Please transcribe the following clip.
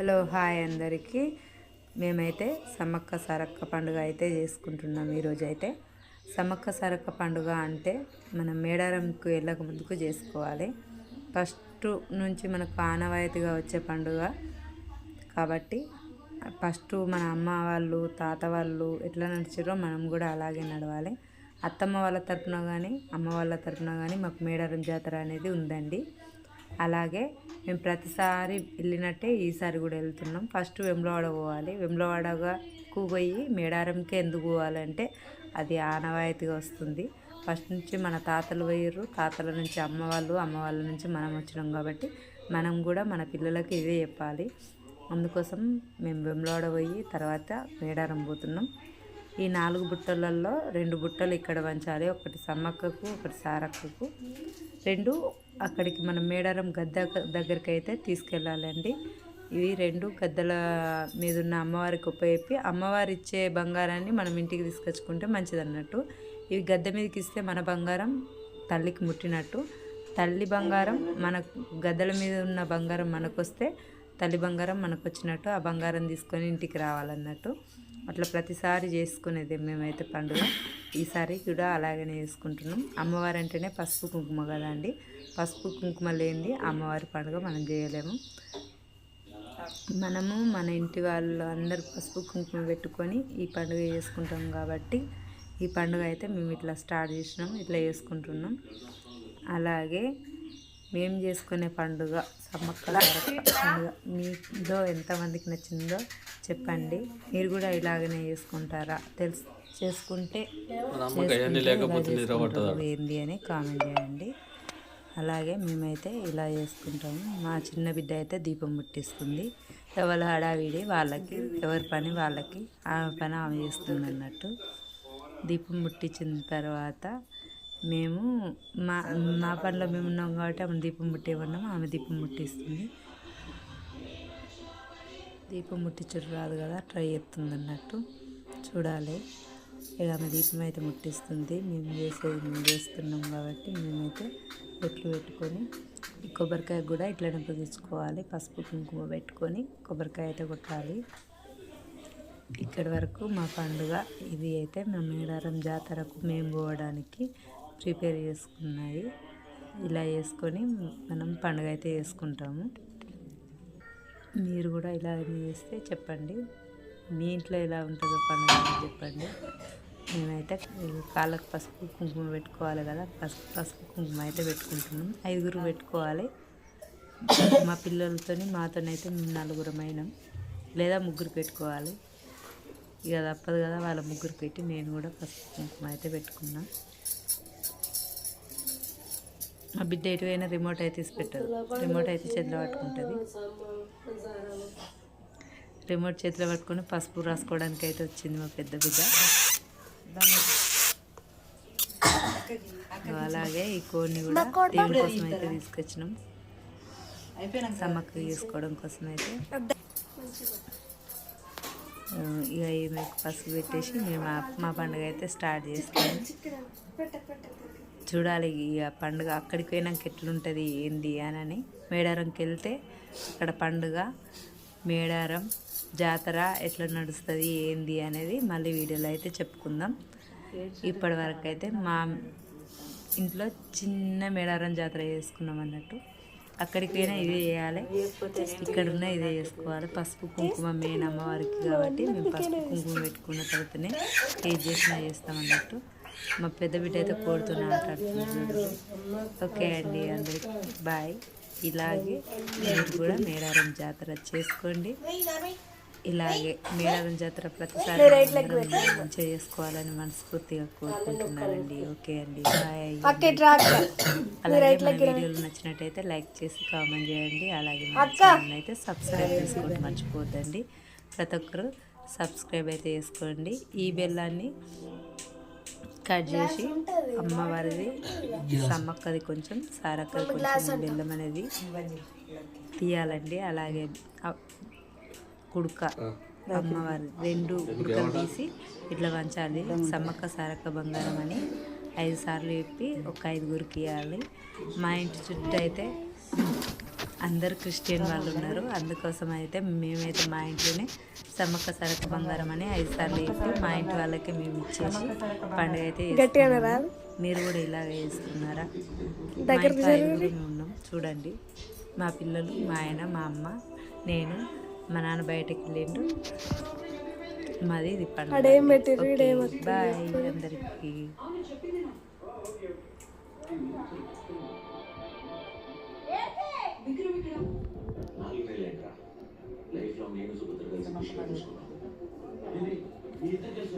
Hello hi అందరికీ. మేమైతే సమ్మక్క సారక్క పండుగ అయితే చేసుకుంటున్నాం ఈరోజు అయితే సమ్మక్క సారక్క పండుగ అంటే మనం మేడారంకు వెళ్ళక ముందుకు చేసుకోవాలి. ఫస్ట్ నుంచి మనకు ఆనవాయితీగా వచ్చే పండుగ కాబట్టి ఫస్ట్ మన అమ్మ వాళ్ళు తాత వాళ్ళు ఎట్లా నడిచారో మనం కూడా అలాగే నడవాలి. అత్తమ్మ వాళ్ళ తరపున కానీ అమ్మ వాళ్ళ తరపున కానీ మాకు మేడారం జాతర అనేది ఉందండి. అలాగే మేము ప్రతిసారి వెళ్ళినట్టే ఈసారి కూడా వెళ్తున్నాం. ఫస్ట్ వెమ్లవాడ పోవాలి. వెమ్లవాడకు పోయి మేడారంకి ఎందుకు పోవాలంటే అది ఆనవాయితీగా వస్తుంది. ఫస్ట్ నుంచి మన తాతలు పోయిర్రు. తాతల నుంచి అమ్మ వాళ్ళు అమ్మ వాళ్ళ నుంచి మనం వచ్చినాం కాబట్టి మనం కూడా మన పిల్లలకి ఇదే చెప్పాలి. అందుకోసం మేము వెమ్లవాడ పోయి తర్వాత మేడారం పోతున్నాం. ఈ నాలుగు బుట్టలలో రెండు బుట్టలు ఇక్కడ వంచాలి. ఒకటి సమ్మక్కకు ఒకటి సారక్కకు. రెండు అక్కడికి మనం మేడారం గద్ద దగ్గరికి అయితే తీసుకెళ్ళాలండి. ఇవి రెండు గద్దల మీద ఉన్న అమ్మవారికి ఉపయోగి అమ్మవారు ఇచ్చే బంగారాన్ని మనం ఇంటికి తీసుకొచ్చుకుంటే మంచిది అన్నట్టు ఇవి గద్దె మీదకి ఇస్తే మన బంగారం తల్లికి ముట్టినట్టు. తల్లి బంగారం మన గద్దల మీద ఉన్న బంగారం మనకు వస్తే తల్లి బంగారం మనకు వచ్చినట్టు ఆ బంగారం తీసుకొని ఇంటికి రావాలన్నట్టు. అట్లా ప్రతిసారి చేసుకునేది మేమైతే పండుగ. ఈసారి కూడా అలాగనే చేసుకుంటున్నాం. అమ్మవారు అంటేనే పసుపు కుంకుమ కదండి పసుపు కుంకుమ లేనిది అమ్మవారి పండుగ మనం చేయలేము. మనము మన ఇంటి వాళ్ళు అందరు పసుపు కుంకుమ పెట్టుకొని ఈ పండుగ చేసుకుంటాం కాబట్టి ఈ పండుగ అయితే మేము ఇట్లా స్టార్ట్ చేసినాం ఇట్లా చేసుకుంటున్నాం. అలాగే మేము చేసుకునే పండుగ సమ్మక్కల పండుగ. మీలో ఎంతమందికి నచ్చిందో చెప్పండి. మీరు కూడా ఇలాగనే చేసుకుంటారా? తెలుసు చేసుకుంటే ఏంది అని కామెంట్ చేయండి. అలాగే మేమైతే ఇలా చేసుకుంటాము. మా చిన్న బిడ్డ అయితే దీపం ముట్టిస్తుంది. ఎవరి హడావిడి వాళ్ళకి ఎవరి పని వాళ్ళకి ఆమె పని ఆమె చేస్తుంది అన్నట్టు. దీపం ముట్టించిన తర్వాత మేము మా మా పనిలో మేము ఉన్నాం కాబట్టి ఆమె దీపం ముట్టేమన్నాము ఆమె దీపం ముట్టిస్తుంది. దీపం ముట్టించడం రాదు కదా ట్రై చేస్తుంది అన్నట్టు. చూడాలి. ఇక ఆమె దీపం అయితే ముట్టిస్తుంది. మేము చేసేది మేము చేస్తున్నాం కాబట్టి మేమైతే బొట్లు పెట్టుకొని ఈ కొబ్బరికాయ కూడా ఇట్లనే పొగించుకోవాలి పసుపు కుంకుమ పెట్టుకొని కొబ్బరికాయ అయితే కొట్టాలి. ఇక్కడి వరకు మా పండుగ ఇది అయితే మా మేడారం జాతరకు మేము పోవడానికి ప్రిపేర్ చేసుకున్నాయి. ఇలా చేసుకొని మనం పండుగ అయితే చేసుకుంటాము. మీరు కూడా ఇలా చేస్తే చెప్పండి. మీ ఇంట్లో ఎలా ఉంటుందో పండుగ చెప్పండి. మేమైతే కాళ్ళకు పసుపు కుంకుమ పెట్టుకోవాలి కదా. పసుపు పసుపు కుంకుమ అయితే పెట్టుకుంటున్నాం. ఐదుగురు పెట్టుకోవాలి. మా పిల్లలతో మాతోనైతే మేము నలుగురం అయినాం. లేదా ముగ్గురు పెట్టుకోవాలి. ఇక తప్పదు కదా వాళ్ళ ముగ్గురు పెట్టి నేను కూడా పసుపు కుంకుమ అయితే పెట్టుకున్నాను మా బిడ్డ ఎటువైనా రిమోట్ అయితే తీసి పెట్టదు రిమోట్ అయితే చేతిలో పట్టుకుంటుంది. రిమోట్ చేతిలో పట్టుకొని పసుపు రాసుకోవడానికి అయితే వచ్చింది మా పెద్ద బిడ్డ. అలాగే ఈ కోడిని కూడా దేవుని కోసం అయితే తీసుకొచ్చినాం. సమ్మక్క చేసుకోవడం కోసం అయితే. ఇక ఈమె పసుపు పెట్టేసి మేము మా పండుగ అయితే స్టార్ట్ చేస్తాము చూడాలి. ఇక పండుగ అక్కడికి పోయినాక ఎట్లుంటుంది ఏంది అని మేడారంకి వెళ్తే అక్కడ పండుగ మేడారం జాతర ఎట్లా నడుస్తుంది ఏంది అనేది మళ్ళీ వీడియోలో అయితే చెప్పుకుందాం. ఇప్పటి వరకు అయితే మా ఇంట్లో చిన్న మేడారం జాతర చేసుకున్నాం అన్నట్టు. అక్కడికి పోయినా ఇదే చేయాలి. ఇక్కడ ఉన్న ఇదే చేసుకోవాలి. పసుపు కుంకుమ మెయిన్ అమ్మవారికి కాబట్టి మేము పసుపు కుంకుమ పెట్టుకున్న తర్వాతనే ఏ చేసినా చేస్తాం అన్నట్టు. మా పెద్ద బిడ్డ అయితే కోరుతూనే ఆటాడుతుంది ఓకే అండి అందరికి బాయ్. ఇలాగే మీరు కూడా మేడారం జాతర చేసుకోండి. ఇలాగే మేడారం జాతర ప్రతిసారి మంచిగా చేసుకోవాలని మనస్ఫూర్తిగా కోరుకుంటున్నానండి. ఓకే అండి బాయ్ అలాగే మన వీడియోలు నచ్చినట్టయితే లైక్ చేసి కామెంట్ చేయండి. అలాగే అయితే సబ్స్క్రైబ్ చేసుకోండి మర్చిపోద్దండి ప్రతి ఒక్కరు సబ్స్క్రైబ్ అయితే చేసుకోండి. ఈ బెల్లాన్ని కట్ చేసి అమ్మవారిది. సమ్మక్కది కొంచెం సారక్కది కొంచెం బెల్లం అనేది తీయాలండి. అలాగే కుడుక అమ్మవారి రెండు కుడుకలు తీసి ఇట్లా వంచాలి. సమ్మక్క సారక్క బంగారం అని ఐదు సార్లు చెప్పి ఒక ఐదుగురికి ఇవ్వాలి. మా ఇంటి చుట్టూ అయితే అందరు క్రిస్టియన్ వాళ్ళు ఉన్నారు. అందుకోసం అయితే మేమైతే మా ఇంట్లోనే సమ్మక్క సరక బంగారం అని ఐదు సార్లు చెప్పి మా ఇంటి వాళ్ళకి మేము ఇచ్చేసి పండుగ అయితే. మీరు కూడా ఇలాగే మా ఇంట్లో ఐదుగురు ఉన్నాం. చూడండి. మా పిల్లలు మా ఆయన మా అమ్మ నేను మా నాన్న బయటకు వెళ్ళిండు. మాది ఇది పండుగ. బాయ్ అందరికీ. నాలుగు వేలు ఏంట్రా? లైఫ్లో నేను సుభద్ర కలిసి ఖుషిగా చూసుకున్నాను మీ ఇద్దరు కలిసి